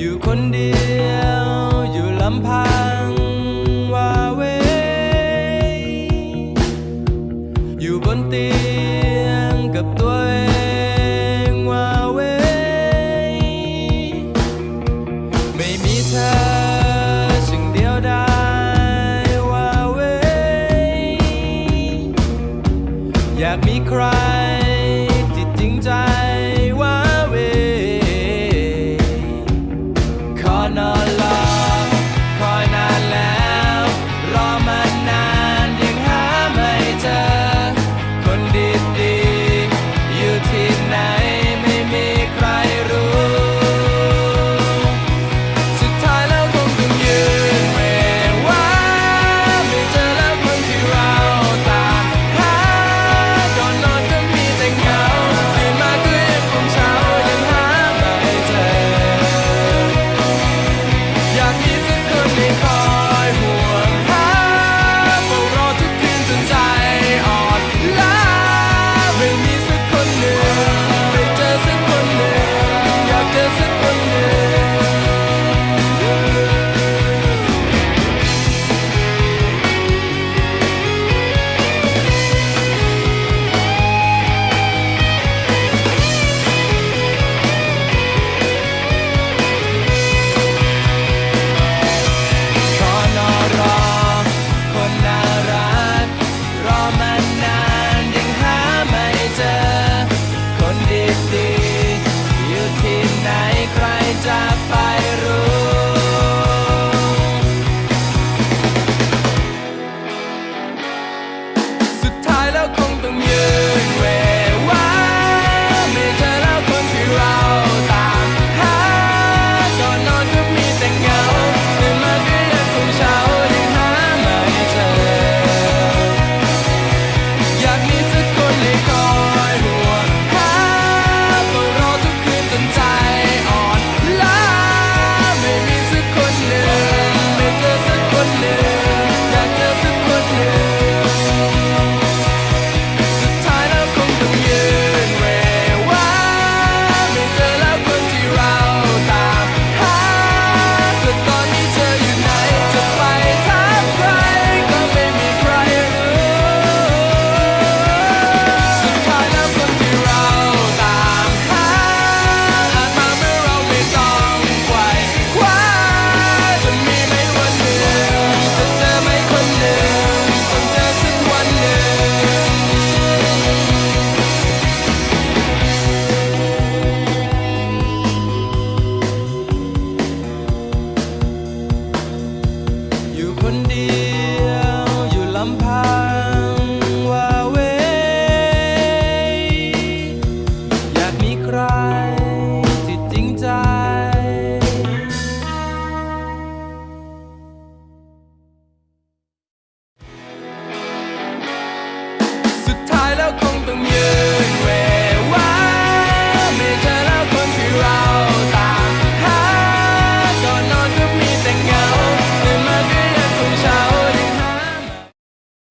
อยู่คนเดียวอยู่ลำพังว่าเวอยู่บนเตียงกับตัวเองว่าเวไม่มีเธอจึงเดียวดายว่าเวอยากมีใคร แ了，空洞ค